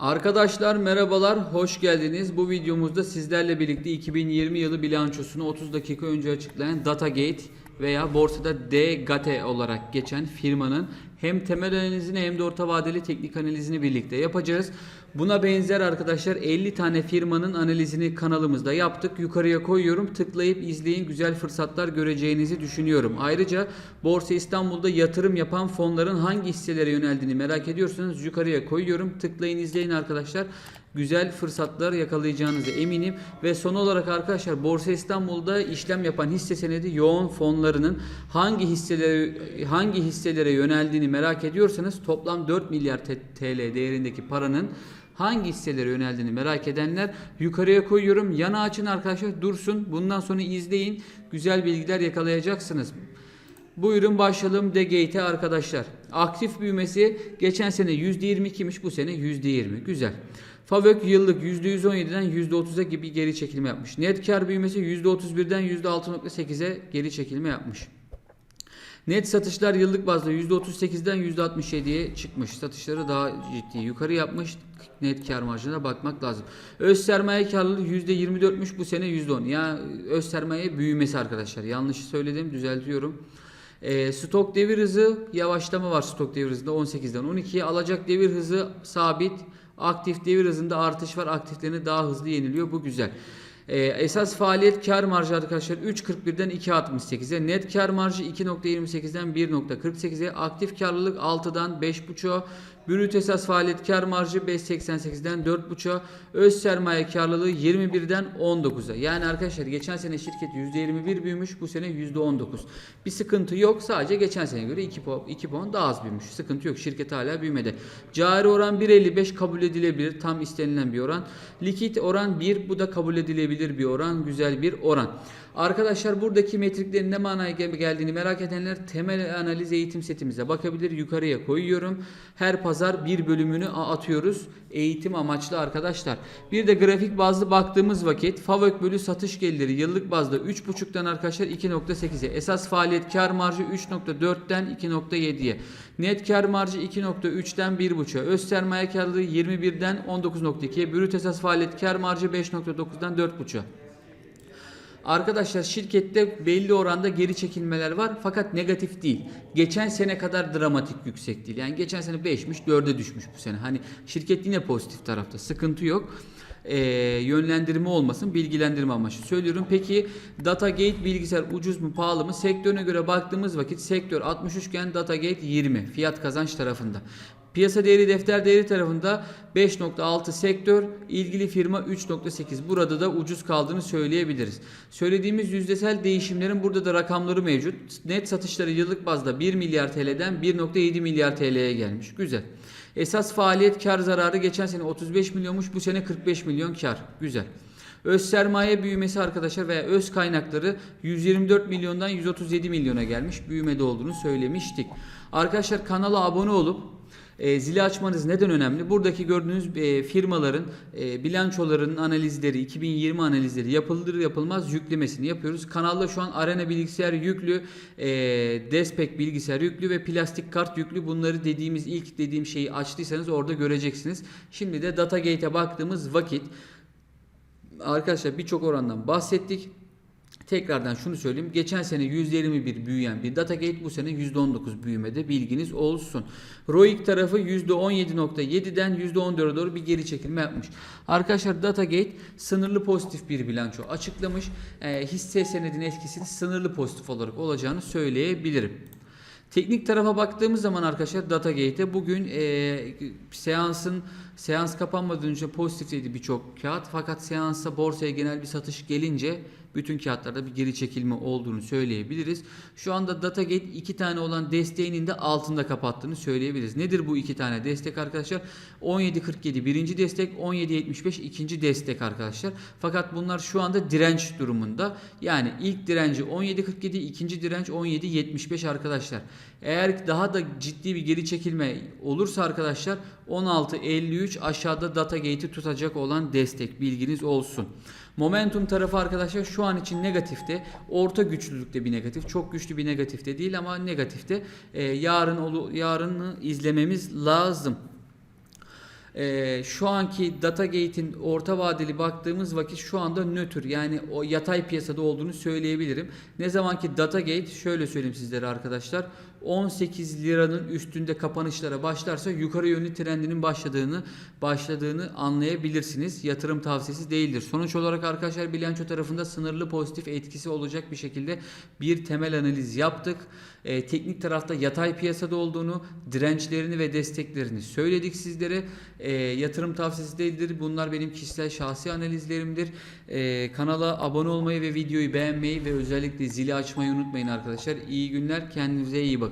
Arkadaşlar merhabalar, hoş geldiniz. Bu videomuzda sizlerle birlikte 2020 yılı bilançosunu 30 dakika önce açıklayan Datagate veya borsada DGATE olarak geçen firmanın hem temel analizini hem de orta vadeli teknik analizini birlikte yapacağız. Buna benzer arkadaşlar 50 tane firmanın analizini kanalımızda yaptık. Yukarıya koyuyorum. Tıklayıp izleyin. Güzel fırsatlar göreceğinizi düşünüyorum. Ayrıca Borsa İstanbul'da yatırım yapan fonların hangi hisselere yöneldiğini merak ediyorsanız yukarıya koyuyorum. Tıklayın izleyin arkadaşlar. Güzel fırsatlar yakalayacağınıza eminim. Ve son olarak arkadaşlar Borsa İstanbul'da işlem yapan hisse senedi yoğun fonlarının hangi hisselere hangi hisselere yöneldiğini merak ediyorsanız toplam 4 milyar TL değerindeki paranın hangi hisselere yöneldiğini merak edenler yukarıya koyuyorum. Yana açın arkadaşlar dursun. Bundan sonra izleyin. Güzel bilgiler yakalayacaksınız. Buyurun başlayalım Degate'e arkadaşlar. Aktif büyümesi geçen sene %22'miş bu sene %20. Güzel. Favök yıllık %117'den %30'a gibi geri çekilme yapmış. Net kar büyümesi %31'den %6.8'e geri çekilme yapmış. Net satışlar yıllık bazda %38'den %67'ye çıkmış. Satışları daha ciddi yukarı yapmış. Net kar marjına bakmak lazım. Öz sermaye karlılığı %24'müş bu sene %10. Yani öz sermaye büyümesi arkadaşlar. Yanlış söyledim düzeltiyorum. E, stok devir hızı yavaşlama var stok devir hızında 18'den 12'ye. Alacak devir hızı sabit. Aktif devir hızında artış var. Aktiflerini daha hızlı yeniliyor. Bu güzel. Ee, esas faaliyet kar marjı arkadaşlar 3.41'den 2.68'e, net kar marjı 2.28'den 1.48'e, aktif karlılık 6'dan 5.5'a, brüt esas faaliyet kar marjı 5.88'den 4.5'a, öz sermaye karlılığı 21'den 19'a. Yani arkadaşlar geçen sene şirket %21 büyümüş, bu sene %19. Bir sıkıntı yok. Sadece geçen sene göre 2 puan, 2 puan daha az büyümüş. Sıkıntı yok. Şirket hala büyümede. Cari oran 1.55 kabul edilebilir. Tam istenilen bir oran. Likit oran 1. Bu da kabul edilebilir bir oran. Güzel bir oran. Arkadaşlar buradaki metriklerin ne manaya gel- geldiğini merak edenler temel analiz eğitim setimize bakabilir. Yukarıya koyuyorum. Her pazar bir bölümünü atıyoruz. Eğitim amaçlı arkadaşlar. Bir de grafik bazlı baktığımız vakit FAVÖK bölü satış geliri yıllık bazda 3.5'tan arkadaşlar 2.8'e. Esas faaliyet kar marjı 3.4'ten 2.7'ye. Net kar marjı 2.3'ten 1.5'a. Öz sermaye karlılığı 21'den 19.2'ye. Brüt esas faaliyet kar marjı 5.9'dan 4.5'a. Arkadaşlar şirkette belli oranda geri çekilmeler var fakat negatif değil. Geçen sene kadar dramatik yüksek değil. Yani geçen sene 5'miş 4'e düşmüş bu sene. Hani şirket yine pozitif tarafta sıkıntı yok. Ee, yönlendirme olmasın bilgilendirme amaçlı söylüyorum. Peki Datagate bilgisayar ucuz mu pahalı mı? Sektörüne göre baktığımız vakit sektör 63 iken Datagate 20 fiyat kazanç tarafında. Piyasa değeri defter değeri tarafında 5.6 sektör, ilgili firma 3.8. Burada da ucuz kaldığını söyleyebiliriz. Söylediğimiz yüzdesel değişimlerin burada da rakamları mevcut. Net satışları yıllık bazda 1 milyar TL'den 1.7 milyar TL'ye gelmiş. Güzel. Esas faaliyet kar zararı geçen sene 35 milyonmuş, bu sene 45 milyon kar. Güzel. Öz sermaye büyümesi arkadaşlar veya öz kaynakları 124 milyondan 137 milyona gelmiş. Büyümede olduğunu söylemiştik. Arkadaşlar kanala abone olup e, zili açmanız neden önemli? Buradaki gördüğünüz e, firmaların e, bilançolarının analizleri, 2020 analizleri yapılır yapılmaz yüklemesini yapıyoruz. Kanalda şu an Arena bilgisayar yüklü, Despek bilgisayar yüklü ve plastik kart yüklü. Bunları dediğimiz ilk dediğim şeyi açtıysanız orada göreceksiniz. Şimdi de Datagate'e baktığımız vakit arkadaşlar birçok orandan bahsettik. Tekrardan şunu söyleyeyim. Geçen sene %21 büyüyen bir Datagate bu sene %19 büyümede bilginiz olsun. ROIC tarafı %17.7'den %14'e doğru bir geri çekilme yapmış. Arkadaşlar Datagate sınırlı pozitif bir bilanço açıklamış. Ee, hisse senedinin etkisini sınırlı pozitif olarak olacağını söyleyebilirim. Teknik tarafa baktığımız zaman arkadaşlar Datagate'e bugün e, seansın seans kapanmadan önce pozitifteydi birçok kağıt fakat seansta borsaya genel bir satış gelince bütün kağıtlarda bir geri çekilme olduğunu söyleyebiliriz. Şu anda Datagate iki tane olan desteğinin de altında kapattığını söyleyebiliriz. Nedir bu iki tane destek arkadaşlar? 17.47 birinci destek, 17.75 ikinci destek arkadaşlar. Fakat bunlar şu anda direnç durumunda. Yani ilk direnci 17.47, ikinci direnç 17.75 arkadaşlar. Eğer daha da ciddi bir geri çekilme olursa arkadaşlar 16.53 aşağıda Datagate'i tutacak olan destek bilginiz olsun. Momentum tarafı arkadaşlar şu an için negatifte. Orta güçlülükte bir negatif. Çok güçlü bir negatifte değil ama negatifte. Ee, yarın olu, yarını izlememiz lazım. Ee, şu anki Datagate'in orta vadeli baktığımız vakit şu anda nötr yani o yatay piyasada olduğunu söyleyebilirim. Ne zaman ki Datagate şöyle söyleyeyim sizlere arkadaşlar 18 liranın üstünde kapanışlara başlarsa yukarı yönlü trendinin başladığını başladığını anlayabilirsiniz. Yatırım tavsiyesi değildir. Sonuç olarak arkadaşlar bilanço tarafında sınırlı pozitif etkisi olacak bir şekilde bir temel analiz yaptık. Ee, teknik tarafta yatay piyasada olduğunu, dirençlerini ve desteklerini söyledik sizlere. Ee, yatırım tavsiyesi değildir. Bunlar benim kişisel şahsi analizlerimdir. Ee, kanala abone olmayı ve videoyu beğenmeyi ve özellikle zili açmayı unutmayın arkadaşlar. İyi günler. Kendinize iyi bakın.